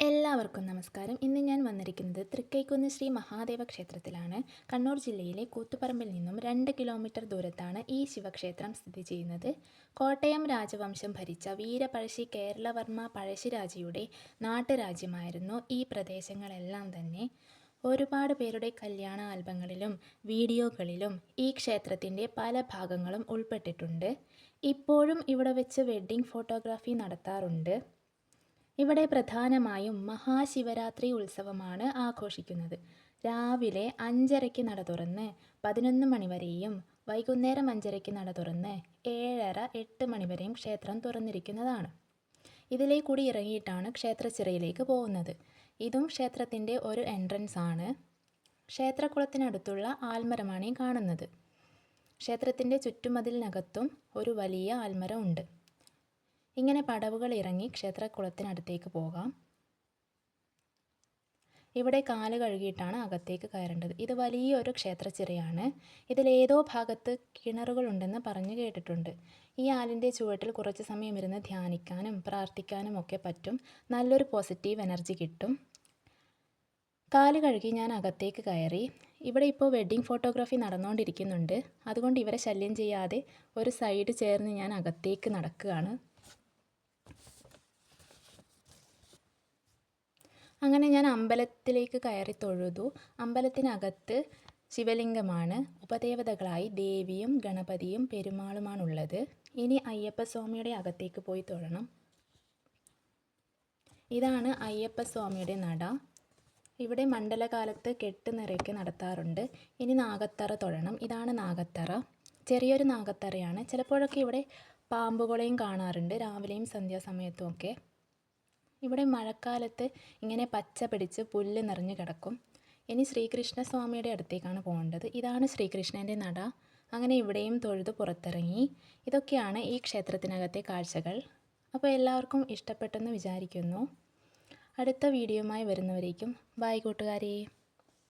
എല്ലാവർക്കും നമസ്കാരം. ഇന്ന് ഞാൻ വന്നിരിക്കുന്നത് തൃക്കൈക്കുന്ന് ശ്രീ മഹാദേവ ക്ഷേത്രത്തിലാണ്. കണ്ണൂർ ജില്ലയിലെ കൂത്തുപറമ്പിൽ നിന്നും രണ്ട് കിലോമീറ്റർ ദൂരത്താണ് ഈ ശിവക്ഷേത്രം സ്ഥിതി ചെയ്യുന്നത്. കോട്ടയം രാജവംശം ഭരിച്ച വീരപഴശ്ശി കേരളവർമ്മ പഴശ്ശിരാജയുടെ നാട്ടുരാജ്യമായിരുന്നു ഈ പ്രദേശങ്ങളെല്ലാം തന്നെ. ഒരുപാട് പേരുടെ കല്യാണ ആൽബങ്ങളിലും വീഡിയോകളിലും ഈ ക്ഷേത്രത്തിന്റെ പല ഭാഗങ്ങളും ഉൾപ്പെട്ടിട്ടുണ്ട്. ഇപ്പോഴും ഇവിടെ വെച്ച് വെഡ്ഡിംഗ് ഫോട്ടോഗ്രാഫി നടത്താറുണ്ട്. ഇവിടെ പ്രധാനമായും മഹാശിവരാത്രി ഉത്സവമാണ് ആഘോഷിക്കുന്നത്. രാവിലെ അഞ്ചരയ്ക്ക് നട തുറന്ന് പതിനൊന്ന് മണിവരെയും വൈകുന്നേരം അഞ്ചരയ്ക്ക് നട തുറന്ന് ഏഴര എട്ട് മണിവരെയും ക്ഷേത്രം തുറന്നിരിക്കുന്നതാണ്. ഇതിലേ കൂടി ഇറങ്ങിയിട്ടാണ് ക്ഷേത്രച്ചിറയിലേക്ക് പോകുന്നത്. ഇതും ക്ഷേത്രത്തിന്റെ ഒരു എൻട്രൻസ് ആണ്. ക്ഷേത്രക്കുളത്തിനടുത്തുള്ള ആൽമരമാണ് ഈ കാണുന്നത്. ക്ഷേത്രത്തിന്റെ ചുറ്റുമതിലിനകത്തും ഒരു വലിയ ആൽമരം ഉണ്ട് ഇങ്ങനെ പടവുകൾ ഇറങ്ങി ക്ഷേത്രക്കുളത്തിനടുത്തേക്ക് പോകാം. ഇവിടെ കാൽ കഴുകിയിട്ടാണ് അകത്തേക്ക് കയറേണ്ടത്. ഇത് വലിയൊരു ക്ഷേത്രച്ചിറയാണ്. ഇതിലേതോ ഭാഗത്ത് കിണറുകളുണ്ടെന്ന് പറഞ്ഞു കേട്ടിട്ടുണ്ട്. ഈ ആലിന്റെ ചുവട്ടിൽ കുറച്ച് സമയം ഇരുന്ന് ധ്യാനിക്കാനും പ്രാർത്ഥിക്കാനും ഒക്കെ പറ്റും. നല്ലൊരു പോസിറ്റീവ് എനർജി കിട്ടും. കാൽ കഴുകി ഞാൻ അകത്തേക്ക് കയറി. ഇവിടെ ഇപ്പോൾ വെഡ്ഡിംഗ് ഫോട്ടോഗ്രാഫി നടന്നുകൊണ്ടിരിക്കുന്നുണ്ട്. അതുകൊണ്ട് ഇവരെ ശല്യം ചെയ്യാതെ ഒരു സൈഡ് ചേർന്ന് ഞാൻ അകത്തേക്ക് നടക്കുകയാണ്. അങ്ങനെ ഞാൻ അമ്പലത്തിലേക്ക് കയറി തൊഴുതു. അമ്പലത്തിനകത്ത് ശിവലിംഗമാണ്. ഉപദേവതകളായി ദേവിയും ഗണപതിയും പെരുമാളുമാണുള്ളത്. ഇനി അയ്യപ്പസ്വാമിയുടെ അകത്തേക്ക് പോയി തൊഴണം. ഇതാണ് അയ്യപ്പസ്വാമിയുടെ നട. ഇവിടെ മണ്ഡലകാലത്ത് കെട്ട് നിറയ്ക്ക് നടത്താറുണ്ട്. ഇനി നാഗത്തറ തൊഴണം. ഇതാണ് നാഗത്തറ. ചെറിയൊരു നാഗത്തറയാണ്. ചിലപ്പോഴൊക്കെ ഇവിടെ പാമ്പുകളെയും കാണാറുണ്ട്. രാവിലെയും സന്ധ്യാസമയത്തും ഒക്കെ ഇവിടെ മഴക്കാലത്ത് ഇങ്ങനെ പച്ച പിടിച്ച് പുല്ല് നിറഞ്ഞു കിടക്കും. ഇനി ശ്രീകൃഷ്ണസ്വാമിയുടെ അടുത്തേക്കാണ് പോകേണ്ടത്. ഇതാണ് ശ്രീകൃഷ്ണന്റെ നട. അങ്ങനെ ഇവിടെയും തൊഴുത് പുറത്തിറങ്ങി. ഇതൊക്കെയാണ് ഈ ക്ഷേത്രത്തിനകത്തെ കാഴ്ചകൾ. അപ്പോൾ എല്ലാവർക്കും ഇഷ്ടപ്പെട്ടെന്ന് വിചാരിക്കുന്നു. അടുത്ത വീഡിയോയുമായി വരുന്നവരേക്കും. ബായ് കൂട്ടുകാരേ.